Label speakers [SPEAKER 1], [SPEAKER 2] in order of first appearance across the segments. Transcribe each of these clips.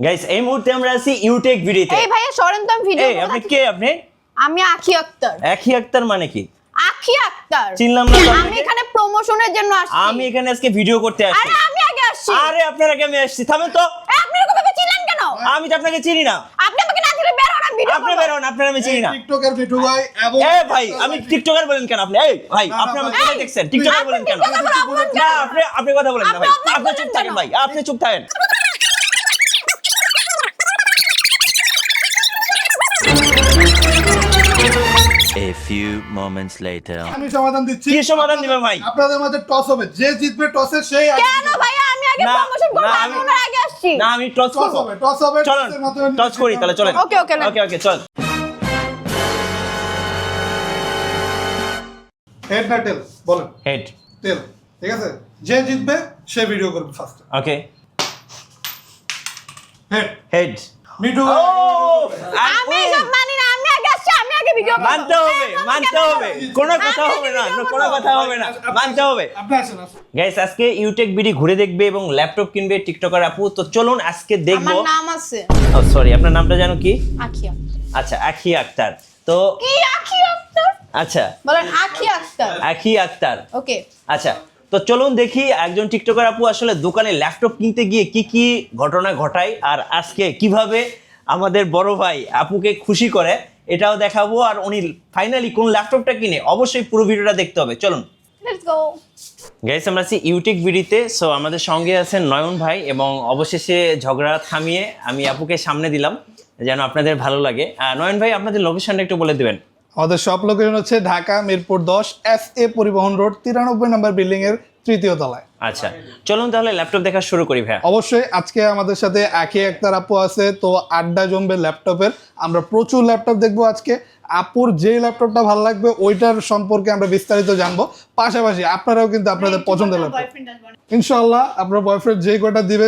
[SPEAKER 1] Guys এই মুহূর্তে আমরা আছি ইউটেক ভিডিওতে।
[SPEAKER 2] এই ভাইয়া সরেন তো আমি ভিডিও
[SPEAKER 1] এই আপনি কে আপনি?
[SPEAKER 2] আমি আখি আক্তার।
[SPEAKER 1] একই আক্তার মানে কি?
[SPEAKER 2] আখি আক্তার।
[SPEAKER 1] চিনলাম না
[SPEAKER 2] আমি এখানে প্রমোশনের জন্য আসছি।
[SPEAKER 1] আমি এখানে আজকে ভিডিও করতে আসছি।
[SPEAKER 2] আরে আমি আগে আসছি।
[SPEAKER 1] আরে আপনার আগে আমি আসছি। থামেন তো।
[SPEAKER 2] আপনি এরকম ভাবে চিনলেন কেন?
[SPEAKER 1] আমি তো আপনাকে চিনি না।
[SPEAKER 2] আপনি আমাকে না চিনলে বের হন ভিডিও
[SPEAKER 1] আপনি বেরোন আপনার আমি চিনি না।
[SPEAKER 3] টিকটকের ভিডিও ভাই এবং
[SPEAKER 1] এ ভাই আমি টিকটকার বলেন কেন আপনি? এই ভাই আপনি আমাকে। কোথায় দেখছেন। টিকটকার বলেন কেন? না আপনি আপনি কথা বলেন না ভাই।
[SPEAKER 2] আপনি
[SPEAKER 1] চুপ থাকেন ভাই। আপনি চুপ থাকেন।
[SPEAKER 4] A few moments later.
[SPEAKER 3] আমি সমাধান দিচ্ছি।
[SPEAKER 1] কি সমাধান দিবে ভাই?
[SPEAKER 3] আপনাদের মাঝে টস হবে। যে জিতবে টসে সেই
[SPEAKER 2] কেন ভাইয়া? আমি আগে
[SPEAKER 1] না,
[SPEAKER 2] প্রমোশন করব আমি ওনার আগে আসছি।
[SPEAKER 1] না আমি টস করব।
[SPEAKER 3] টস হবে
[SPEAKER 1] চলুন টস করি তাহলে চলেন।
[SPEAKER 2] ওকে, ওকে,
[SPEAKER 1] ওকে ওকে চল।
[SPEAKER 3] হেড না টেল বলেন।
[SPEAKER 1] হেড
[SPEAKER 3] টেল ঠিক আছে? যে জিতবে সে ভিডিও করবে first
[SPEAKER 1] okay
[SPEAKER 3] head
[SPEAKER 1] head
[SPEAKER 3] Mithu
[SPEAKER 1] ও
[SPEAKER 2] আমি সব মানি না আমি আগে আসছি আমি আগে ভিডিও করব
[SPEAKER 1] মানতে হবে মানতে হবে। কোনো কথা হবে না কোনো কথা হবে না মানতে হবে। গাইস আজকে ইউটেক বিডি ঘুরে দেখবে এবং ল্যাপটপ কিনবে টিকটকার আপু। তো চলুন আজকে
[SPEAKER 2] আমার
[SPEAKER 1] দেখব
[SPEAKER 2] নাম আছে।
[SPEAKER 1] ও সরি আপনার নামটা জানো কি?
[SPEAKER 2] আখি আক্তার।
[SPEAKER 1] আচ্ছা আখি আক্তার। তো
[SPEAKER 2] কি আখি আক্তার?
[SPEAKER 1] আচ্ছা।
[SPEAKER 2] বলেন আখি আক্তার।
[SPEAKER 1] আখি আক্তার।
[SPEAKER 2] ওকে
[SPEAKER 1] আচ্ছা। তো চলুন দেখি একজন টিকটকার আপু আসলে দোকানে ল্যাপটপ কিনতে গিয়ে কি কি ঘটনা ঘটায় আর আজকে কীভাবে আমাদের বড় ভাই আপুকে খুশি করে এটাও দেখাবো আর উনি ফাইনালি কোন ল্যাপটপটা কিনে অবশ্যই পুরো ভিডিওটা দেখতে হবে। চলুন। গাইস আমরা আছি ইউটিক বিডিতে সো আমাদের সঙ্গে আছেন নয়ন ভাই এবং অবশেষে ঝগড়া থামিয়ে আমি আপুকে সামনে দিলাম যেন আপনাদের ভালো লাগে। নয়ন ভাই আপনাদের লোকেশনটা একটু বলে দেবেন।
[SPEAKER 3] আমাদের সব লোকেশন হচ্ছে ঢাকা মিরপুর দশ এস এ পরিবহন রোড তিরানব্বই নম্বর বিল্ডিং এর তৃতীয় তলায়।
[SPEAKER 1] আচ্ছা চলুন তাহলে ল্যাপটপ দেখা শুরু করি ভাই
[SPEAKER 3] অবশ্যই আজকে আমাদের সাথে একই একতার আপু আছে তো আড্ডা জমবে ল্যাপটপের আমরা প্রচুর ল্যাপটপ দেখব আজকে। আপুর যে ল্যাপটপটা ভালো লাগবে ওইটার সম্পর্কে আমরা বিস্তারিত জানব। পাশাপাশি আপনারাও কিন্তু আপনাদের পছন্দের ল্যাপটপ ইনশাল্লাহ আপনার বয়ফ্রেন্ড যে কয়টা দিবে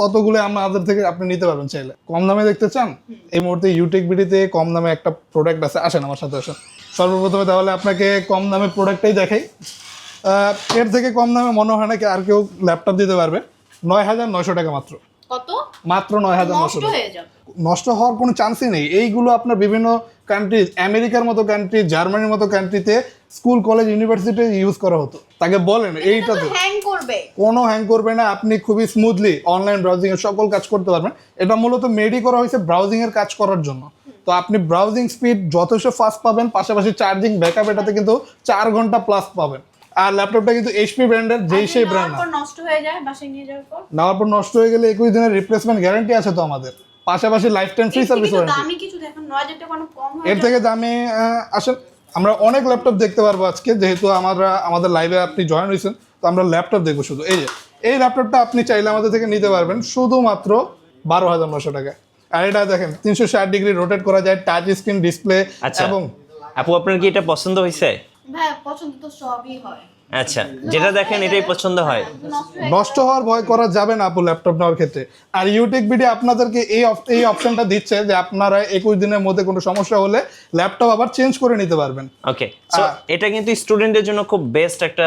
[SPEAKER 3] ততগুলো আমাদের থেকে আপনি নিতে পারবেন চাইলে। কম দামে দেখতে চান? এই মুহূর্তে ইউটেক বিডিতে কম দামে একটা প্রোডাক্ট আছে। আসেন আমার সাথে আসেন। সর্বপ্রথমে তাহলে আপনাকে কম দামে প্রোডাক্টটাই দেখাই। এর থেকে কম দামে মনে হয় না কি আর কেউ ল্যাপটপ দিতে পারবে। নয় হাজার নয়শো টাকা মাত্র।
[SPEAKER 2] কত?
[SPEAKER 3] মাত্র নয় হাজার নয়শো টাকা। নষ্ট হওয়ার কোনো চান্সই নেই। এইগুলো আপনার বিভিন্ন কান্ট্রি আমেরিকার মতো কান্ট্রি জার্মানির মতো কান্ট্রিতে স্কুল কলেজ ইউনিভার্সিটি ইউজ করা হতো। তাকে বলেন এইটা তো
[SPEAKER 2] হ্যাং করবে।
[SPEAKER 3] কোনো হ্যাং করবে না। আপনি খুবই স্মুথলি অনলাইন ব্রাউজিং এর সকল কাজ করতে পারবেন। এটা মূলত মেডি করা হয়েছে ব্রাউজিং এর কাজ করার জন্য। তো আপনি ব্রাউজিং স্পিড যথেষ্ট ফাস্ট পাবেন পাশাপাশি চার্জিং ব্যাকআপ এটাতে কিন্তু চার ঘণ্টা প্লাস পাবেন। আর ল্যাপটপটা কিন্তু এইচপি ব্র্যান্ডের যেই সেই ব্র্যান্ড
[SPEAKER 2] নষ্ট হয়ে যায় বাসায় নিয়ে যাওয়ার পর?
[SPEAKER 3] নেওয়ার পর নষ্ট হয়ে গেলে একুশ দিনের রিপ্লেসমেন্ট গ্যারান্টি আছে তো আমাদের। পাশাপাশি life time free service warranty
[SPEAKER 2] দামি কিছু দেখুন নয় হাজার টাকা কম হয়
[SPEAKER 3] এর থেকে দামি আসেন আমরা অনেক ল্যাপটপ দেখতে পারব আজকে যেহেতু আমরা আমাদের লাইভে আপনি জয়েন হয়েছেন তো আমরা ল্যাপটপ দেখব শুধু। এই যে এই ল্যাপটপটা আপনি চাইলে আমাদের থেকে নিতে পারবেন শুধুমাত্র বারো হাজার নশো টাকা আর এটা দেখেন তিনশো ষাট ডিগ্রি রোটেট করা যায় টাচ স্ক্রিন ডিসপ্লে
[SPEAKER 1] আচ্ছা
[SPEAKER 3] এবং
[SPEAKER 1] আপু আপনার কি এটা পছন্দ হয়েছে?
[SPEAKER 2] ভাই পছন্দ তো সবই হয়।
[SPEAKER 1] আচ্ছা যেটা দেখেন এটাই পছন্দ হয়।
[SPEAKER 2] নষ্ট
[SPEAKER 3] হওয়ার ভয় করা যাবে না আপু ল্যাপটপ নেওয়ার ক্ষেত্রে। আর ইউটেক ভিডিও আপনাদেরকে এই এই অপশনটা দিচ্ছে যে আপনারা একুশ দিনের মধ্যে কোনো সমস্যা হলে ল্যাপটপ আবার চেঞ্জ করে নিতে পারবেন।
[SPEAKER 1] ওকে সো এটা কিন্তু স্টুডেন্টদের জন্য খুব বেস্ট একটা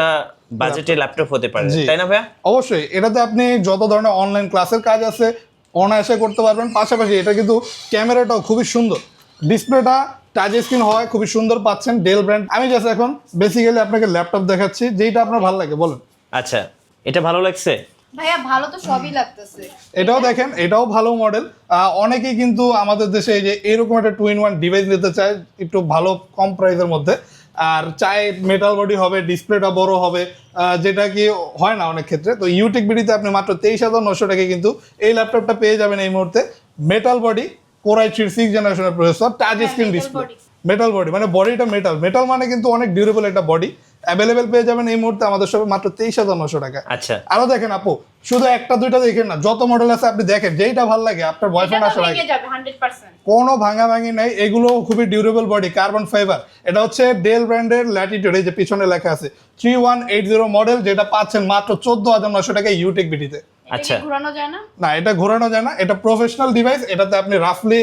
[SPEAKER 1] বাজেটের ল্যাপটপ হতে পারে তাই না ভাইয়া?
[SPEAKER 3] অবশ্যই এটাতে আপনি যত ধরনের অনলাইন ক্লাসের কাজ আছে অনায়াসে করতে পারবেন। পাশাপাশি এটা কিন্তু ক্যামেরাটাও খুবই সুন্দর। ডিসপ্লেটা টাচ স্ক্রিন হয় খুবই সুন্দর পাচ্ছেন ডেল ব্র্যান্ড আমি জাস্ট এখন বেসিক্যালি আপনাকে ল্যাপটপ দেখাচ্ছি যেটা আপনার ভালো লাগে বলেন।
[SPEAKER 1] আচ্ছা এটা ভালো লাগছে?
[SPEAKER 2] ভাইয়া ভালো তো সবই লাগতেছে।
[SPEAKER 3] এটাও দেখেন এটাও ভালো মডেল অনেকেই কিন্তু আমাদের দেশে এই যে এরকম একটা টু ইন ওয়ান ডিভাইস নিতে চায় একটু ভালো কম প্রাইসের মধ্যে। আর চাই মেটাল বডি হবে ডিসপ্লেটা বড় হবে যেটা কি হয় না অনেক ক্ষেত্রে। তো ইউটিক বিডিতে আপনি মাত্র তেইশ হাজার নশো টাকায় কিন্তু এই ল্যাপটপটা পেয়ে যাবেন এই মুহূর্তে। Metal body core i three six জেনারেশনের processor touch screen display metal body মানে বডিটা মেটাল মেটাল মানে কিন্তু অনেক ডিউরেবল একটা বডি অ্যাভেলেবেল পেয়ে যাবেন এই মুহূর্তে আমাদের সবে মাত্র তেইশ হাজার নশো টাকা
[SPEAKER 1] আচ্ছা।
[SPEAKER 3] আরও দেখেন আপু শুধু একটা দুইটা দেখেন না যত মডেল আছে আপনি দেখেন যেইটা ভালো লাগে আপনার বয়ফ্রেন্ড আসার আগে। কোনো ভাঙা ভাঙি নাই এগুলো খুবই ডিউরেবল বডি কার্বন ফাইবার এটা হচ্ছে ডেল ব্র্যান্ডের ল্যাটিটিউড এই যে পিছনে লেখা আছে। Three one eight zero model যেটা পাচ্ছেন মাত্র চোদ্দ হাজার নশো টাকা ইউটেক বিডিতে
[SPEAKER 1] আচ্ছা।
[SPEAKER 2] ঘোরানো যায় না?
[SPEAKER 3] না এটা ঘোরানো যায় না। এটা প্রফেশনাল ডিভাইস এটাতে আপনি রাফলি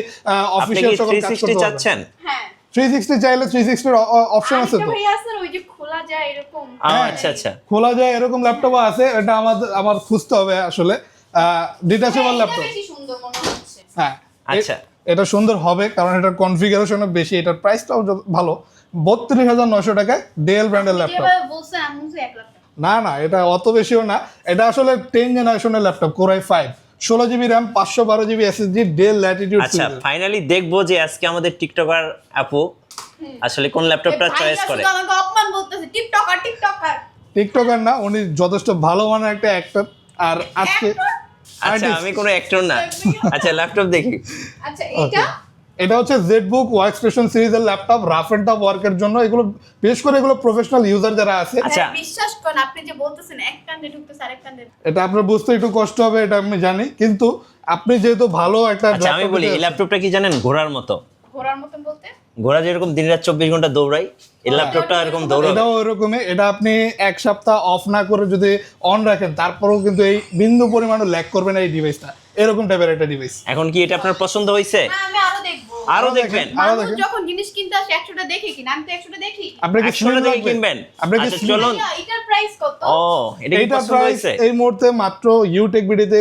[SPEAKER 3] অফিসিয়াল সকল
[SPEAKER 1] থ্রি
[SPEAKER 3] কাজ
[SPEAKER 1] সিক্সটি
[SPEAKER 3] করতে পারবেন।
[SPEAKER 2] হ্যাঁ।
[SPEAKER 3] থ্রি সিক্সটি চাইলে থ্রি সিক্সটির অপশন আছে তো।
[SPEAKER 2] ভাইয়া আছে না, ওই যে খোলা যায় এরকম?
[SPEAKER 1] আচ্ছা আচ্ছা।
[SPEAKER 3] খোলা যায় এরকম ল্যাপটপও আছে এটা আমাদের আমার খুঁজতে হবে আসলে। ডিটাচেবল
[SPEAKER 2] এটা
[SPEAKER 3] ল্যাপটপ
[SPEAKER 2] সুন্দর মনে হয়
[SPEAKER 3] হ্যাঁ
[SPEAKER 1] আচ্ছা।
[SPEAKER 3] এটা সুন্দর হবে কারণ এটার কনফিগারেশনও বেশি এটার প্রাইসটাও ভালো। বত্রিশ হাজার নশো টাকায় ডেল ব্র্যান্ডের ল্যাপটপ
[SPEAKER 2] বলছে আমি এক লাখ টাকা।
[SPEAKER 3] না না এটা অত বেশিও না। এটা আসলে টেন জেনারেশনের ল্যাপটপ কোরাই ফাইভ ষোলো জিবি র্যাম পাঁচশো বারো জিবি এসএসডি ডেল ল্যাটিটিউড
[SPEAKER 1] আচ্ছা ফাইনালি দেখব যে আজকে আমাদের টিকটকার আপু আসলে কোন ল্যাপটপটা চয়েস করে।
[SPEAKER 2] শুধু আমাকে অপমান বলতেছে টিকটকার টিকটকার
[SPEAKER 3] টিকটকার না উনি যথেষ্ট ভালো মানের একটা অ্যাক্টর আর আজকে
[SPEAKER 1] আচ্ছা আমি কোনো অ্যাক্টর না। আচ্ছা ল্যাপটপ দেখি।
[SPEAKER 2] আচ্ছা এটা
[SPEAKER 3] এটা হচ্ছে জেডবুক ওয়ার্ক স্টেশন সিরিজের ল্যাপটপ রাফ এন্ড টাফ ওয়ার্কের জন্য। এগুলো বিশেষ করে এগুলো প্রফেশনাল ইউজার যারা আছে
[SPEAKER 1] আচ্ছা।
[SPEAKER 2] হ্যাঁ, বিশ্বাস করেন আপনি যে বলতেছেন এক কান্দে ঢুকতেছে আরেক কান্দে
[SPEAKER 3] এটা আপনার বুঝতে একটু কষ্ট হবে এটা আমি জানি। কিন্তু আপনি যেহেতু ভালো একটা
[SPEAKER 1] আচ্ছা আমি বলি এই ল্যাপটপটা কি জানেন? ঘোড়ার মতো।
[SPEAKER 2] ঘোরার মতন বলতে?
[SPEAKER 1] ঘোড়া যেরকম দিন রাত চব্বিশ ঘণ্টা দৌড়াই এই ল্যাপটপটা এরকম দৌড়াবে।
[SPEAKER 3] এটাও এরকমই এটা আপনি এক সপ্তাহ অফ না করে যদি অন রাখেন তারপরেও কিন্তু এই বিন্দু পরিমাণও ল্যাক করবে না এই ডিভাইসটা এরকম টাইপের একটা ডিভাইস
[SPEAKER 1] এখন কি এটা আপনার পছন্দ হয়েছে?
[SPEAKER 2] আমি আরও দেখব।
[SPEAKER 1] আরও দেখবেন?
[SPEAKER 3] আরও
[SPEAKER 2] যখন জিনিস কিনতে আসে একশোটা দেখে কিনা। আমি তো একশোটা দেখি।
[SPEAKER 3] আপনি কি slim
[SPEAKER 1] কিনবেন?
[SPEAKER 3] আপনি কি
[SPEAKER 1] আচ্ছা চলুন।
[SPEAKER 2] এটার প্রাইস কত?
[SPEAKER 1] ও এটা কি পছন্দ
[SPEAKER 3] প্রাইস
[SPEAKER 1] হয়েছে?
[SPEAKER 3] এই মুহূর্তে মাত্র ইউটেক বিডিতে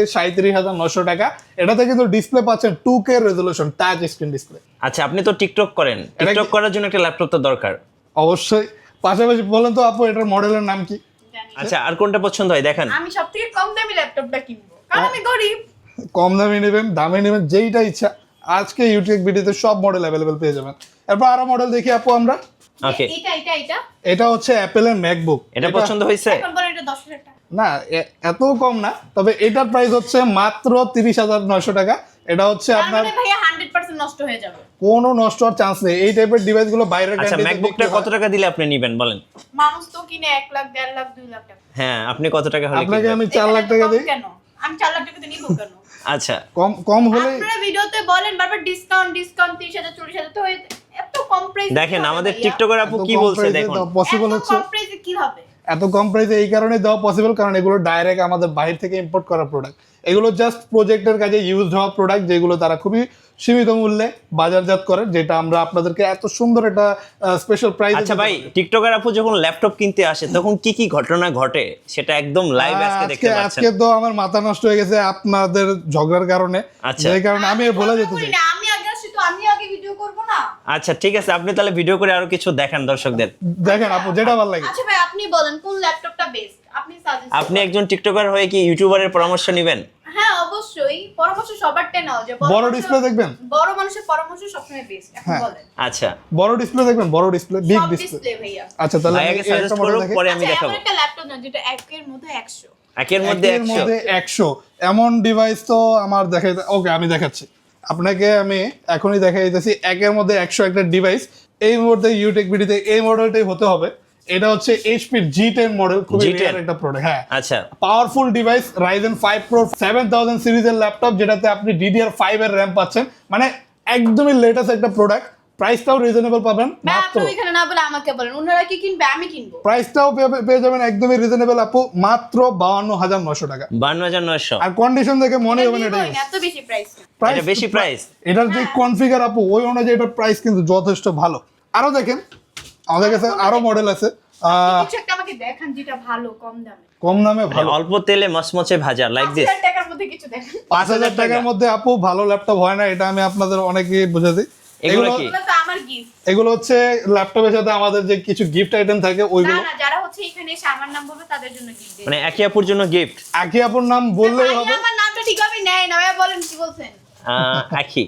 [SPEAKER 3] টাকা। এটাতে কিন্তু ডিসপ্লে পাচ্ছেন two K resolution touch screen display
[SPEAKER 1] আচ্ছা আপনি তো টিকটক করেন। টিকটক করার জন্য একটা ল্যাপটপ তো দরকার।
[SPEAKER 3] অবশ্যই। পাশাপাশি বলেন তো আপু এটার মডেলের নাম কি?
[SPEAKER 1] আচ্ছা আর কোনটা পছন্দ হয়? দেখেন।
[SPEAKER 2] আমি সব থেকে কম দামি ল্যাপটপটা কিনবো। কারণ আমি গরিব।
[SPEAKER 3] কম দামে নেবেন দামে নেবেন যেইটা ইচ্ছা। আজকে ইউটিউব ভিডিওতে সব মডেল অ্যাভেলেবেল পেয়ে যাবেন। এরপর আরও মডেল দেখি আপু আমরা।
[SPEAKER 1] ওকে
[SPEAKER 2] এটা এটা এটা?
[SPEAKER 3] এটা হচ্ছে অ্যাপেলের ম্যাকবুক
[SPEAKER 1] এটা পছন্দ হয়েছে?
[SPEAKER 2] এখন বলেন এটা দশ হাজার টাকা।
[SPEAKER 3] না এত কম না তবে এটার প্রাইস হচ্ছে মাত্র তিরিশ হাজার নয়শো টাকা। এটা হচ্ছে আপনার
[SPEAKER 2] মানে ভাইয়া নষ্ট হয়ে যাবে।
[SPEAKER 3] কোনো নষ্ট হওয়ার চান্স নেই। এই টাইপের ডিভাইসগুলো বাইরের
[SPEAKER 1] আচ্ছা ম্যাকবুকটা কত টাকা দিলে আপনি নেবেন বলেন?
[SPEAKER 2] মানুষ তো কিনে এক লাখ দেড় লাখ দুই লাখ টাকা।
[SPEAKER 1] হ্যাঁ আপনি কত টাকা হলে
[SPEAKER 3] আপনাকে আমি চার লাখ টাকা দিই।
[SPEAKER 2] কেন? আমি চার লাখ টাকাতে নিবো কেন?
[SPEAKER 1] আচ্ছা।
[SPEAKER 3] কম কম হলে
[SPEAKER 2] আপনারা ভিডিওতে বলেন বারবার ডিসকাউন্ট ডিসকাউন্ট তিরিশ হাজার চল্লিশ হাজার তো এত কম প্রাইস
[SPEAKER 1] দেখেন আমাদের টিকটকের আপু কি বলছে দেখুন।
[SPEAKER 3] পসিবল হচ্ছে।
[SPEAKER 2] কম প্রাইসে কি হবে?
[SPEAKER 3] এত কম প্রাইসে এই কারণে দেওয়া পসিবল কারণ এগুলো ডাইরেক্ট আমাদের বাইরে থেকে ইম্পোর্ট করা প্রোডাক্ট এগুলো জাস্ট প্রজেক্টের কাজে ইউজ হওয়া প্রোডাক্ট যেগুলো তারা খুবই সীমিত মূল্যে বাজারজাত করে যেটা আমরা আপনাদেরকে এত সুন্দর একটা স্পেশাল প্রাইস
[SPEAKER 1] আচ্ছা ভাই টিকটকার আপু যখন ল্যাপটপ কিনতে আসে তখন কি কি ঘটনা ঘটে? সেটা একদম লাইভ আজকে দেখতে
[SPEAKER 3] আজকে
[SPEAKER 1] পাচ্ছেন।
[SPEAKER 3] আজকে তো আমার মাথা নষ্ট হয়ে গেছে আপনাদের ঝগড়ার কারণে।
[SPEAKER 1] আচ্ছা।
[SPEAKER 3] যে কারণে আমি বলে যেতে চাই।
[SPEAKER 2] আমি আগে ভিডিও করব না?
[SPEAKER 1] আচ্ছা ঠিক আছে আপনি তাহলে ভিডিও করে আরও কিছু দেখান দর্শকদের।
[SPEAKER 3] দেখেন আপু যেটা ভালো লাগে।
[SPEAKER 2] আচ্ছা ভাই আপনি বলেন কোন ল্যাপটপটা বেস্ট আপনি সাজেস্ট
[SPEAKER 1] আপনি একজন টিকটকার হয়ে কি ইউটিউবারের পরামর্শ নেবেন?
[SPEAKER 2] হ্যাঁ অবশ্যই। পরামর্শ সবারটা নাও যে
[SPEAKER 3] বড় ডিসপ্লে দেখবেন?
[SPEAKER 2] বড় মানুষের পরামর্শ সবসময় বেস্ট এখন
[SPEAKER 3] হ্যাঁ।
[SPEAKER 2] বলেন।
[SPEAKER 1] আচ্ছা।
[SPEAKER 3] বড় ডিসপ্লে দেখবেন বড় ডিসপ্লে বিগ ডিসপ্লে
[SPEAKER 2] ভাইয়া।
[SPEAKER 3] আচ্ছা তাহলে আমি
[SPEAKER 1] আগে সাজেস্ট পরে আমি
[SPEAKER 2] আচ্ছা,
[SPEAKER 1] দেখাবো।
[SPEAKER 2] একটা ল্যাপটপ না যেটা একের মধ্যে একশো।
[SPEAKER 1] একের মধ্যে
[SPEAKER 3] একের মধ্যে একশো। এমন ডিভাইস তো আমার দেখাই ওকে আমি দেখাচ্ছি। আপনাকে আমি এখনই দেখাই দিতেছি একের মধ্যে একশো একটা ডিভাইস এই মুহূর্তে ইউটেক বিডিতে এই মডেলটাই হতে হবে। এটা হচ্ছে এইচপি জি টেন মডেল খুবই রেয়ার একটা প্রোডাক্ট হ্যাঁ।
[SPEAKER 1] আচ্ছা।
[SPEAKER 3] Powerful device Ryzen five pro seven thousand সিরিজের ল্যাপটপ যেটাতে আপনি ডিডিআর ফাইভ এর র্যাম পাচ্ছেন। মানে একদমই লেটেস্ট একটা প্রোডাক্ট প্রাইসটাও রিজনেবল পাবেন মাত্র
[SPEAKER 2] আপনি এখানে না বলে আমাকে বলেন ওনারা কি কিনবে আমি কিনবো?
[SPEAKER 3] প্রাইসটাও পেয়ে- যাবেন একদমই রিজনেবল আপু মাত্র বাউন্ন হাজার নশো টাকা।
[SPEAKER 1] বান্ন হাজার নয়শো।
[SPEAKER 3] আর কন্ডিশন দেখে মনে হবে না এটা
[SPEAKER 2] এত বেশি প্রাইস
[SPEAKER 1] এটা বেশি price?
[SPEAKER 3] এটার যে কনফিগার আপু ওই অনুযায়ী এটার প্রাইস কিন্তু যথেষ্ট ভালো। আরও দেখেন আমাদের কাছে আরও মডেল আছে।
[SPEAKER 2] কিছু একটা আমাকে দেখান যেটা ভালো কম দামে।
[SPEAKER 3] কম দামে ভালো।
[SPEAKER 1] অল্প তেলে মচমচে ভাজা লাইক
[SPEAKER 2] পাঁচ
[SPEAKER 1] দিস
[SPEAKER 2] হাজার টাকার মধ্যে কিছু দেখান।
[SPEAKER 3] পাঁচ হাজার টাকার মধ্যে আপু ভালো ল্যাপটপ হয় না এটা আমি আপনাদের অনেকে বুঝাতে
[SPEAKER 1] এগুলো
[SPEAKER 3] এগুলো
[SPEAKER 1] কি?
[SPEAKER 2] এগুলো তো আমার গিফট
[SPEAKER 3] এগুলো হচ্ছে ল্যাপটপের সাথে আমাদের যে কিছু গিফট আইটেম থাকে ওইগুলো
[SPEAKER 2] না যারা হচ্ছে এখানে এসে আমার নাম বলবে তাদের জন্য গিফট
[SPEAKER 1] মানে একই আপুর জন্য গিফট
[SPEAKER 3] আকি আপুর নাম বললেই হবে।
[SPEAKER 2] আমার নামটা ঠিকভাবে নেয় না ভাই বলেন কি বলছেন?
[SPEAKER 1] একই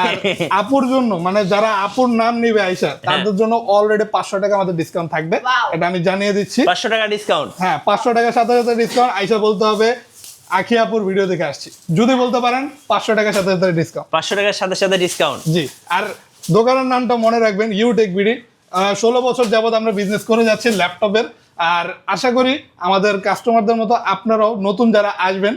[SPEAKER 3] আর আপুর জন্য মানে যারা আপুর নাম নিবে আইসা তাদের জন্য অলরেডি পাঁচশো টাকা আমাদের ডিসকাউন্ট থাকবে। এটা আমি জানিয়ে দিচ্ছি।
[SPEAKER 1] পাঁচশো টাকা ডিসকাউন্ট
[SPEAKER 3] হ্যাঁ পাঁচশো টাকার সাথে সাথে ডিসকাউন্ট আইসা বলতে হবে আখি আপুর ভিডিও দেখে আসছি। যদি বলতে পারেন পাঁচশো টাকার সাথে সাথে ডিসকাউন্ট
[SPEAKER 1] পাঁচশো টাকার সাথে সাথে ডিসকাউন্ট
[SPEAKER 3] জি আর দোকানের নামটা মনে রাখবেন ইউটেক বিডি ষোলো বছর যাবত আমরা বিজনেস করে যাচ্ছি ল্যাপটপের। আর আশা করি আমাদের কাস্টমারদের মতো আপনারাও নতুন যারা আসবেন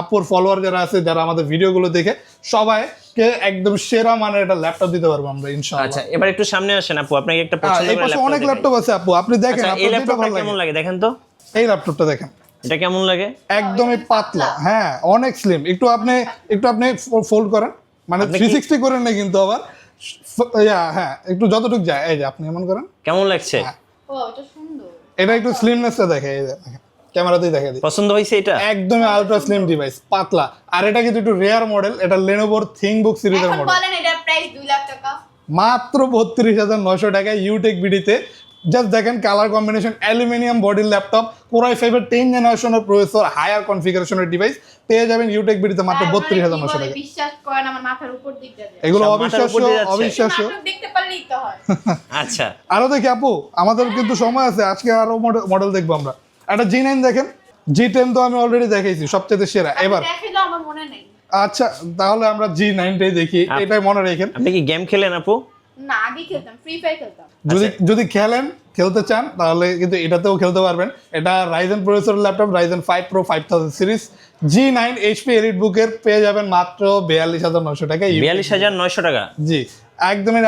[SPEAKER 3] আপুর ফলোয়ার যারা আছে যারা আমাদের ভিডিওগুলো দেখে সবাইকে একদম সেরা মানের একটা ল্যাপটপ দিতে পারব আমরা ইনশাআল্লাহ।
[SPEAKER 1] আচ্ছা এবার একটু সামনে আসেন আপু আপনাকে একটা পছন্দ
[SPEAKER 3] এই
[SPEAKER 1] করে
[SPEAKER 3] পাশে অনেক
[SPEAKER 1] ল্যাপটপ
[SPEAKER 3] ল্যাপটপ আছে আপু আপনি দেখেন
[SPEAKER 1] আচ্ছা এই
[SPEAKER 3] আপনার
[SPEAKER 1] ল্যাপটপটা কেমন
[SPEAKER 3] লাগে
[SPEAKER 1] দেখেন তো।
[SPEAKER 3] এই ল্যাপটপটা দেখেন।
[SPEAKER 1] এটা কেমন লাগে?
[SPEAKER 3] একদমই পাতলা। হ্যাঁ অনেক স্লিম একটু আপনি একটু আপনি ফোল্ড করেন। মানে থ্রি সিক্সটি করেন না কিন্তু আবার। হ্যাঁ একটু যতটুকু যায়। এই যে আপনি এমন করেন।
[SPEAKER 1] কেমন লাগছে?
[SPEAKER 3] হ্যাঁ।
[SPEAKER 2] এটা সুন্দর।
[SPEAKER 3] এটা একটু স্লিমনেসটা দেখে এই যে ক্যামেরাতেই দেখা দিই।
[SPEAKER 1] পছন্দ হয়েছে এটা?
[SPEAKER 3] একদমই আলট্রা স্লিম ডিভাইস পাতলা। আর এটা কিন্তু একটু রেয়ার মডেল এটা লেনোভোর থিংবুক সিরিজের
[SPEAKER 2] এখন
[SPEAKER 3] মডেল
[SPEAKER 2] বলেন এটার প্রাইস দুই লাখ টাকা।
[SPEAKER 3] মাত্র বত্রিশ হাজার নশো টাকায় ইউটেক বিডিতে জাস্ট দেখেন কালার কম্বিনেশন অ্যালুমিনিয়াম বডির ল্যাপটপ কোরাই ফাইভের টেন জেনারেশনের প্রসেসর হায়ার কনফিগারেশনের ডিভাইস পেয়ে যাবেন ইউটেক বিডিতে মাত্র বত্রিশ হাজার নশো টাকা।
[SPEAKER 2] বিশ্বাস করেন আমার মাথার উপর দিক দিয়ে? যায়।
[SPEAKER 3] এগুলো অবিশ্বাস্য অবিশ্বাস্য।
[SPEAKER 2] দেখতে পারলেই তো হয়।
[SPEAKER 1] আচ্ছা।
[SPEAKER 3] আরও দেখি আপু আমাদের কিন্তু সময় আছে আজকে আরও মডেল দেখব আমরা। একটা জি নাইন দেখেন জি টেন তো আমি অলরেডি দেখাইছি সবচেয়ে সেরা এবার।
[SPEAKER 2] আমার মনে নেই।
[SPEAKER 3] আচ্ছা তাহলে আমরা জি নাইনটাই দেখি এটাই মনে রেখেন।
[SPEAKER 1] আপনি কি গেম খেলেন আপু?
[SPEAKER 2] না আগে খেলতাম ফ্রি ফায়ার খেলতাম।
[SPEAKER 3] যদি
[SPEAKER 1] আচ্ছা।
[SPEAKER 3] যদি খেলেন খেলতে চান তাহলে কিন্তু এটাতেও খেলতে পারবেন। এটা Ryzen processor laptop Ryzen five pro five thousand series G nine HP elite বুকের পেয়ে যাবেন মাত্র বিয়াল্লিশ হাজার নশো টাকা।
[SPEAKER 1] বিয়াল্লিশ হাজার নয়শো টাকা।
[SPEAKER 3] জি একদমই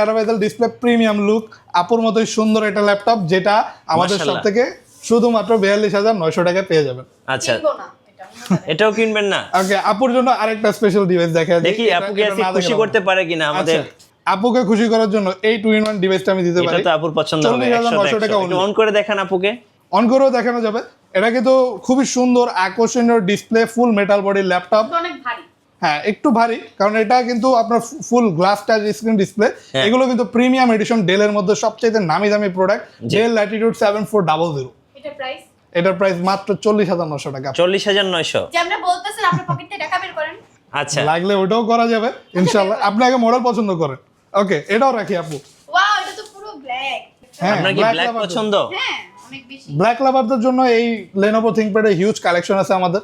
[SPEAKER 3] ডিসপ্লে প্রিমিয়াম লুক আপুর মতোই সুন্দর একটা ল্যাপটপ যেটা আমাদের সব থেকে শুধুমাত্র বিয়াল্লিশ হাজার নয়শো টাকায় পেয়ে যাবেন।
[SPEAKER 1] আচ্ছা।
[SPEAKER 2] কিনবো না এটা করে।
[SPEAKER 1] এটাও কিনবেন না?
[SPEAKER 3] ওকে আপুর জন্য আরেকটা স্পেশাল ডিভাইস দেখা যায়।
[SPEAKER 1] দেখি আপুকে
[SPEAKER 3] এটা
[SPEAKER 1] খুশি করতে পারে কিনা আমাদের
[SPEAKER 3] আচ্ছা, আপুকে খুশি করার জন্য এই টু ইন ওয়ান ডিভাইসটা আমি দিতে পারি।
[SPEAKER 1] এটা তো আপুর পছন্দ হবে
[SPEAKER 3] চল্লিশ হাজার
[SPEAKER 1] একশো
[SPEAKER 3] নশো টাকা।
[SPEAKER 1] একটু অন করে দেখেন আপুকে।
[SPEAKER 3] অন করেও দেখানো যাবে। এটা কিন্তু খুবই সুন্দর আকর্ষণীয় display full metal body laptop
[SPEAKER 2] অনেক ভারী।
[SPEAKER 3] হ্যাঁ একটু ভারী কারণ এটা কিন্তু আপনার full glass touch screen display. এগুলো কিন্তু প্রিমিয়াম এডিশন ডেলের মধ্যে সবচেয়ে নামি দামি product Dell Latitude seven four double zero
[SPEAKER 2] এটা প্রাইস
[SPEAKER 3] এটার প্রাইস মাত্র চল্লিশ হাজার নশো টাকা।
[SPEAKER 1] চল্লিশ হাজার নয়শো।
[SPEAKER 2] আপনি বলতেছেন আপনার পকেট থেকে টাকা বের করেন।
[SPEAKER 1] আচ্ছা।
[SPEAKER 3] লাগলে ওটাও করা যাবে ইনশাল্লাহ আপনি আগে মডেল পছন্দ করেন। ওকে এটাও রাখি আপু।
[SPEAKER 2] ওয়াও এটা তো পুরো ব্ল্যাক
[SPEAKER 3] হ্যাঁ
[SPEAKER 1] আপনার কি ব্ল্যাক পছন্দ?
[SPEAKER 2] হ্যাঁ অনেক বেশি।
[SPEAKER 3] ব্ল্যাক লাভারদের জন্য এই লেনোভো থিংকপ্যাডের হিউজ কালেকশন আছে আমাদের।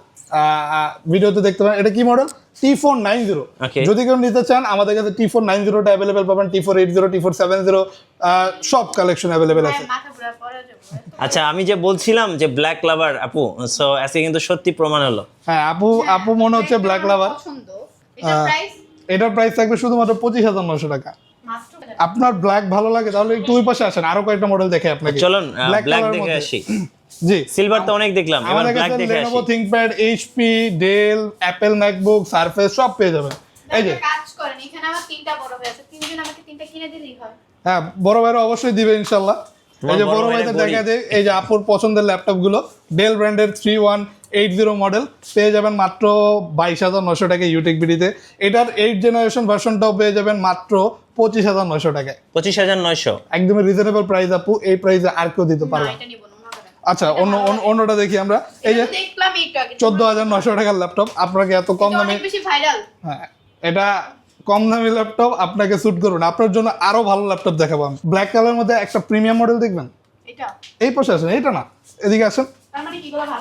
[SPEAKER 3] ভিডিওতে দেখতে পারেন। এটা কি model T four nine zero. যদি কেউ নিতে চান আমাদের কাছে টি ফোর নাইন জিরোটা অ্যাভেলেবেল পাবেন T four eight zero T four seven zero সব কালেকশন অ্যাভেলেবেল আছে।
[SPEAKER 2] হ্যাঁ,
[SPEAKER 1] আচ্ছা আমি যে বলছিলাম যে ব্ল্যাক লাভার আপু সো আজকে কিন্তু সত্যি প্রমাণ হলো।
[SPEAKER 3] হ্যাঁ আপু আপু মনে হচ্ছে ব্ল্যাক লাভার
[SPEAKER 2] এটা প্রাইস
[SPEAKER 3] এটার প্রাইস থাকবে শুধুমাত্র পঁচিশ হাজার নশো টাকা। আপনার ব্ল্যাক ভালো লাগে তাহলে একটু ওই পাশে আসেন আরও কয়েকটা মডেল দেখে আপনাকে।
[SPEAKER 1] চলুন ব্ল্যাক দেখে আসি।
[SPEAKER 3] জি।
[SPEAKER 1] সিলভার তো অনেক দেখলাম এবার ব্ল্যাক দেখে
[SPEAKER 3] লেনোভো
[SPEAKER 1] আসি।
[SPEAKER 3] ThinkPad HP Dell Apple MacBook Surface সব পেয়ে যাবেন। এই যে।
[SPEAKER 2] কাজ করেন এখানে আমার তিনটা বড় ভাই আছে তিনজন আমাকে তিনটা কিনে দিলেই হয়।
[SPEAKER 3] হ্যাঁ বড় ভাইরা অবশ্যই দিবে ইনশাল্লাহ।
[SPEAKER 1] তোমার
[SPEAKER 3] এই যে
[SPEAKER 1] বড়
[SPEAKER 3] বড় ভাইদের দেখা যায় এই যে আপুর পছন্দের ল্যাপটপগুলো ডেল ব্র্যান্ডের three one eight zero model পেয়ে যাবেন মাত্র বাইশ হাজার নশো টাকায় ইউটেক বিডিতে। এটার এইট জেনারেশন ভার্সনটাও পেয়ে যাবেন মাত্র পঁচিশ হাজার নশো টাকায়।
[SPEAKER 1] পঁচিশ হাজার নয়শো।
[SPEAKER 3] একদমই রিজনেবল প্রাইস আপু এই প্রাইসে আর কেউ দিতে
[SPEAKER 2] না
[SPEAKER 3] পারবে না।
[SPEAKER 2] এটা নিব না করেন।
[SPEAKER 3] আচ্ছা অন্য অন্য- অন্যটা দেখি আমরা। এই যে চোদ্দ হাজার নশো টাকার ল্যাপটপ আপনাকে এত কম দামে
[SPEAKER 2] অনেক বেশি ভাইরাল
[SPEAKER 3] হ্যাঁ এটা কম দামি ল্যাপটপ আপনাকে স্যুট করুন আপনার জন্য আরও ভালো ল্যাপটপ দেখাবো আমি। ব্ল্যাক কালার মধ্যে একটা প্রিমিয়াম মডেল দেখবেন? এই পাশে আসেন এটা না। এদিকে আসেন।
[SPEAKER 2] মানে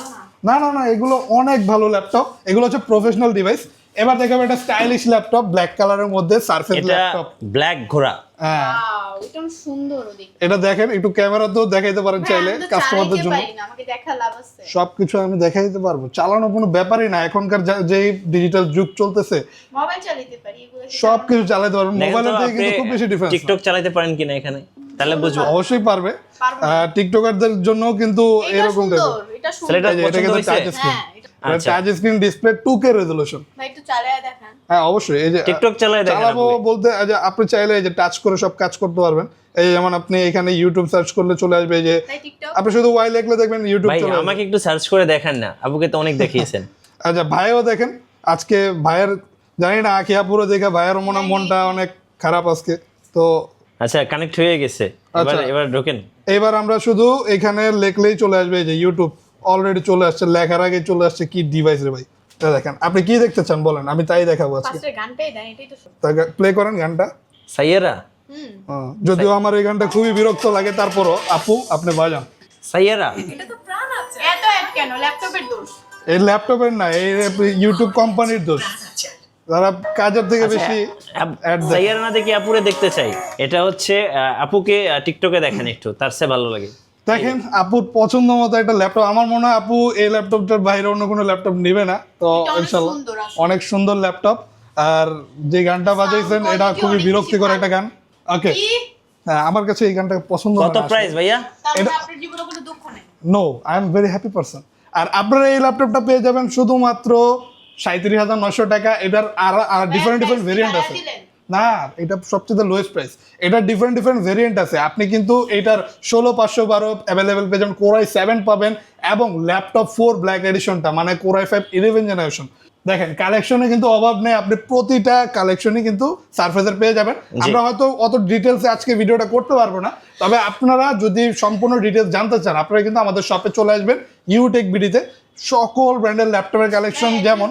[SPEAKER 2] না?
[SPEAKER 3] না না না এগুলো অনেক ভালো ল্যাপটপ এগুলো হচ্ছে প্রফেশনাল ডিভাইস এবার দেখাবো একটা স্টাইলিশ ল্যাপটপ ব্ল্যাক কালারের মধ্যে সারফেস ল্যাপটপ
[SPEAKER 1] ব্ল্যাক ঘোড়া।
[SPEAKER 3] হ্যাঁ।
[SPEAKER 2] এটা সুন্দর ওদিক।
[SPEAKER 3] এটা দেখেন একটু ক্যামেরাতেও দেখাইতে পারেন চাইলে কাস্টমারদের জন্য।
[SPEAKER 2] আমাকে দেখা লাভ আছে।
[SPEAKER 3] সবকিছু আমি দেখাই দিতে পারব। চালানো কোনো ব্যাপারই না এখনকার যা- যেই ডিজিটাল যুগ চলতেছে
[SPEAKER 2] মোবাইল চালাতে পারি
[SPEAKER 3] সবকিছু চালাতে পারবেন
[SPEAKER 1] দেখেন
[SPEAKER 3] মোবাইলের থেকে কিন্তু খুব বেশি ডিফারেন্স
[SPEAKER 1] টিকটক চালাতে পারেন কিনা এখানে? তাহলে বুঝব।
[SPEAKER 3] অবশ্যই পারবে। টিকটকারদের জন্য কিন্তু এরকম
[SPEAKER 2] সুন্দর এটা
[SPEAKER 3] কিন্তু টাচ স্ক্রিন
[SPEAKER 2] এটা-।
[SPEAKER 3] Touch screen display two K resolution
[SPEAKER 2] ভাই একটু চালায় দেখান।
[SPEAKER 3] হ্যাঁ অবশ্যই। এই যে
[SPEAKER 1] টিকটক চালায় দেখেন
[SPEAKER 3] চালাবো
[SPEAKER 1] আপনি।
[SPEAKER 3] বলতে যে আপনি চাইলে এই যে টাচ করে সব কাজ করতে পারবেন। এই যেমন আপনি এখানে ইউটিউব সার্চ করলে চলে আসবে এই যে আপনি শুধু ওয়াই লিখলে দেখবেন ইউটিউব চলে
[SPEAKER 1] আমাকে একটু সার্চ করে দেখান না। আপুকে তো অনেক দেখিয়েছেন।
[SPEAKER 3] আচ্ছা ভাইও দেখেন। আজকে ভাইয়ের জানি না আখিয়া পুরো দেখে ভাইয়ের মনে মনটা অনেক খারাপ আজকে। তো
[SPEAKER 1] আচ্ছা কানেক্ট হয়ে গেছে। এবার
[SPEAKER 3] আচ্ছা।
[SPEAKER 1] এবার ঢোকেন।
[SPEAKER 3] এবার আমরা শুধু এখানে লেখলেই চলে আসবে এই যে ইউটিউব অলরেডি চলে আসছে লেখার আগে চলে আসছে কি ডিভাইস রে ভাই? দেখেন আপনি কি দেখতে চান বলেন আমি তাই দেখাবো আজকে।
[SPEAKER 2] ফার্স্টের গানটাই দেন এটাই তো সব।
[SPEAKER 3] প্লে করেন গানটা।
[SPEAKER 1] সাইয়ারা।
[SPEAKER 2] হুম।
[SPEAKER 3] যদিও আমার এই গানটা খুবই বিরক্ত লাগে তারপরও আপু আপনি বাজান।
[SPEAKER 1] সাইয়ারা।
[SPEAKER 2] এটা তো প্রাণ আছে। এত অ্যাড কেন? ল্যাপটপের দোষ।
[SPEAKER 3] এই ল্যাপটপের না এই ইউটিউব কোম্পানির দোষ। যারা কাজের থেকে বেশি
[SPEAKER 1] আপ-
[SPEAKER 3] Ad
[SPEAKER 1] না দেখি আপুরে দেখতে চাই। এটা হচ্ছে আপুকে টিকটকে দেখেন একটু তার চেয়ে ভালো লাগে।
[SPEAKER 3] দেখেন আপুর পছন্দ মতো একটা ল্যাপটপ আমার মনে হয় আপু এই ল্যাপটপটার বাইরে অন্য কোনো ল্যাপটপ নেবে না। তো
[SPEAKER 2] অনেক
[SPEAKER 3] ইনশাল্লাহ
[SPEAKER 2] সুন্দর
[SPEAKER 3] অনেক সুন্দর ল্যাপটপ আর যে গানটা বাজাইছেন এটা খুবই বিরক্তিকর একটা গান। ওকে হ্যাঁ আমার কাছে এই গানটা পছন্দ
[SPEAKER 1] কত প্রাইস ভাইয়া?
[SPEAKER 2] তার আপনার জীবনে কোনো দুঃখ নেই।
[SPEAKER 3] No I am very happy person আর আপনারা এই ল্যাপটপটা পেয়ে যাবেন শুধুমাত্র সাঁত্রিশ হাজার নশো টাকা এটার আর ডিফারেন্ট ডিফারেন্ট ভেরিয়েন্ট আছে। না এটা সবচেয়ে লোয়েস্ট প্রাইস এটা ডিফারেন্ট ডিফারেন্ট ভেরিয়েন্ট আছে। আপনি কিন্তু এটার ষোলো পাঁচশো বারো অ্যাভেলেবেল পেয়ে যাবেন কোরাই সেভেন পাবেন এবং ল্যাপটপ ফোর ব্ল্যাক এডিশনটা মানে কোরাই ফাইভ ইলেভেন জেনারেশন দেখেন কালেকশনে কিন্তু অভাব নেই আপনি প্রতিটা কালেকশনই কিন্তু সারফেসের পেয়ে যাবেন। আমরা হয়তো অত ডিটেলসে আজকে ভিডিওটা করতে পারব না তবে আপনারা যদি সম্পূর্ণ ডিটেলস জানতে চান আপনারা কিন্তু আমাদের শপে চলে আসবেন ইউটেক বিডিতে সকল ব্র্যান্ডের ল্যাপটপের কালেকশন যেমন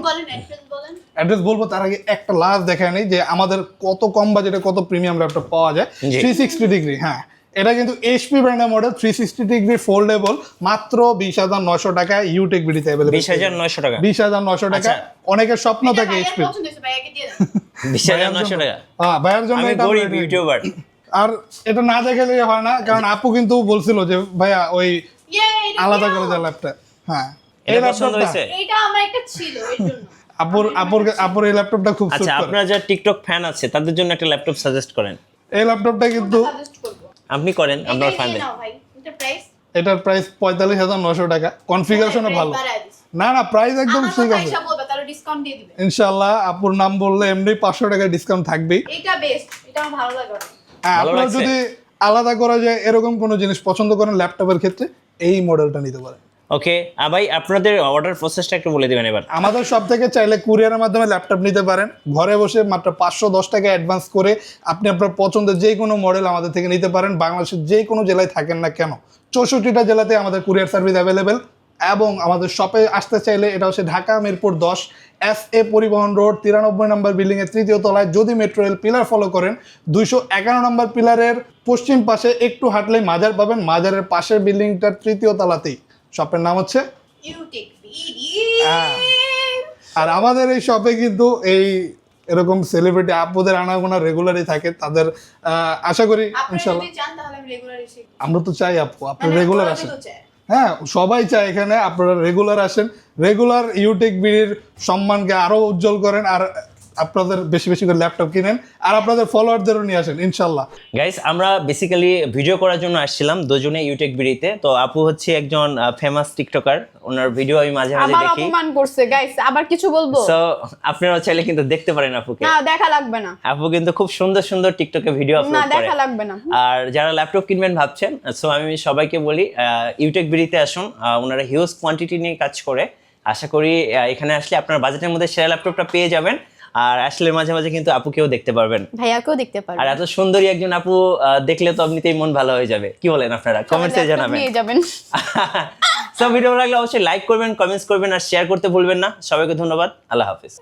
[SPEAKER 2] অ্যাড্রেস
[SPEAKER 3] বলব তার আগে একটা লাস্ট দেখায় নেই যে আমাদের কত কম বাজেটে কত প্রিমিয়াম ল্যাপটপ পাওয়া যায়। থ্রি সিক্সটি ডিগ্রি হ্যাঁ। এটা কিন্তু এইচপি ব্র্যান্ডের model three sixty degree foldable মাত্র বিশ হাজার নশো টাকায় ইউটেক বিডিতে অ্যাভেলেবল
[SPEAKER 1] বিশ হাজার নয়শো টাকা।
[SPEAKER 3] বিশ হাজার নশো টাকা।
[SPEAKER 1] আচ্ছা।
[SPEAKER 3] অনেকের স্বপ্ন থাকে এইচপি
[SPEAKER 2] পছন্দ হয়েছে ভাইয়াকে দিয়ে দেন
[SPEAKER 1] বিশ হাজার নয়শো টাকা।
[SPEAKER 3] হ্যাঁ ভাইয়ের জন্য এটা।
[SPEAKER 1] ইউটিউবার
[SPEAKER 3] আর এটা না দেখালে হয় না কারণ আপু কিন্তু বলছিল যে ভাইয়া ওই আলাদা করে? যা ল্যাপটপ হ্যাঁ।
[SPEAKER 1] এটা পছন্দ হয়েছে?
[SPEAKER 2] এটা আমার একটা ছিল এর জন্য।
[SPEAKER 3] আপুর আপুর আপুর এই ল্যাপটপটা খুব
[SPEAKER 1] আচ্ছা
[SPEAKER 3] সুট
[SPEAKER 1] যারা টিকটক ফ্যান আছে তাদের জন্য একটা ল্যাপটপ সাজেস্ট করেন।
[SPEAKER 3] এই ল্যাপটপটা কিন্তু
[SPEAKER 1] আপনি করেন ফ্যান
[SPEAKER 3] এটার প্রাইস পঁয়তাল্লিশ হাজার নশো টাকা। কনফিগারেশনও ভালো। না না প্রাইস একদম ঠিক আছে।
[SPEAKER 2] হিসাব বলবে তাহলে ডিসকাউন্ট দিয়ে দিবে।
[SPEAKER 3] ইনশাল্লাহ আপুর নাম বললে এমনি পাঁচশো টাকা ডিসকাউন্ট থাকবেই।
[SPEAKER 2] এটা বেস্ট এটা আমার ভালো লাগে অনেক।
[SPEAKER 3] হ্যাঁ আপনারা যদি আলাদা করা যায় এরকম কোনো জিনিস পছন্দ করেন ল্যাপটপের ক্ষেত্রে এই মডেলটা নিতে পারেন।
[SPEAKER 1] ওকে ভাই, আপনাদের অর্ডার প্রসেসটা একটু বলে দিবেন এবার।
[SPEAKER 3] আমাদের সব থেকে চাইলে কুরিয়ারের মাধ্যমে ল্যাপটপ নিতে পারেন। ঘরে বসে মাত্র পাঁচশো দশ টাকা অ্যাডভান্স করে আপনি আপনার পছন্দের যে কোনো মডেল আমাদের থেকে নিতে পারেন। বাংলাদেশের যে কোনো জেলায় থাকেন না কেন, চৌষট্টিটা জেলাতে আমাদের কুরিয়ার সার্ভিস অ্যাভেলেবেল এবং আমাদের শপে আসতে চাইলে এটা হচ্ছে ঢাকা মিরপুর দশ এস এ পরিবহন রোড তিরানব্বই নম্বর বিল্ডিংয়ের তৃতীয় তলায়। যদি মেট্রো রেল পিলার ফলো করেন, দুইশো এগারো নম্বর পিলারের পশ্চিম পাশে একটু হাঁটলেই মাজার পাবেন। মাজারের পাশের বিল্ডিংটার তৃতীয় তলাতেই। শপের নাম হচ্ছে? হ্যাঁ। আর আমাদের এই শপে কিন্তু এই এরকম সেলিব্রিটি আপুদের আনাগোনা রেগুলারই থাকে তাদের আশা করি
[SPEAKER 2] এসে
[SPEAKER 3] আমরা তো চাই আপু আপনি
[SPEAKER 2] মানে
[SPEAKER 3] রেগুলার আসেন। হ্যাঁ সবাই চায় এখানে আপনারা রেগুলার আসেন। রেগুলার ইউটেক বিড়ির সম্মানকে আরও উজ্জ্বল করেন আর আপনাদের বেশি বেশি করে ল্যাপটপ কিনেন আর আপনাদের ফলোয়ারদেরও নিয়ে আসেন ইনশাল্লাহ।
[SPEAKER 1] গাইস আমরা বেসিক্যালি ভিডিও করার জন্য আসছিলাম দুজনে ইউটেক বিড়িতে তো আপু হচ্ছে একজন ফেমাস টিকটকার ওনার ভিডিও আমি মাঝে মাঝে
[SPEAKER 5] আবার
[SPEAKER 1] দেখি।
[SPEAKER 5] অপমান করছে গাইস আবার কিছু বলব?
[SPEAKER 1] সো আপনারা চাইলে কিন্তু দেখতে পারেন আপুকে।
[SPEAKER 5] না দেখা লাগবে না।
[SPEAKER 1] আপু কিন্তু খুব সুন্দর সুন্দর টিকটকে ভিডিও আপলোড করে না
[SPEAKER 5] দেখা লাগবে না।
[SPEAKER 1] আর যারা ল্যাপটপ কিনবেন ভাবছেন সো আমি সবাইকে বলি ইউটেক বিড়িতে আসুন। আহ, ওনারা হিউজ কোয়ান্টিটি নিয়ে কাজ করে। আশা করি এখানে আসলে আপনার বাজেটের মধ্যে সেরা ল্যাপটপটা পেয়ে যাবেন। আর আসলে মাঝে মাঝে কিন্তু আপুকেও দেখতে পারবেন।
[SPEAKER 5] ভাইয়াকেও দেখতে পারবেন
[SPEAKER 1] আর এত সুন্দরী একজন আপু দেখলে তো আপনিতেই মন ভালো হয়ে যাবে। কি বলেন আপনারা? কমেন্টসে জানাবেন।
[SPEAKER 5] নিয়ে যাবেন।
[SPEAKER 1] সব ভিডিও লাগলে অবশ্যই লাইক করবেন কমেন্টস করবেন আর শেয়ার করতে ভুলবেন না। সবাইকে ধন্যবাদ। আল্লাহ হাফিজ.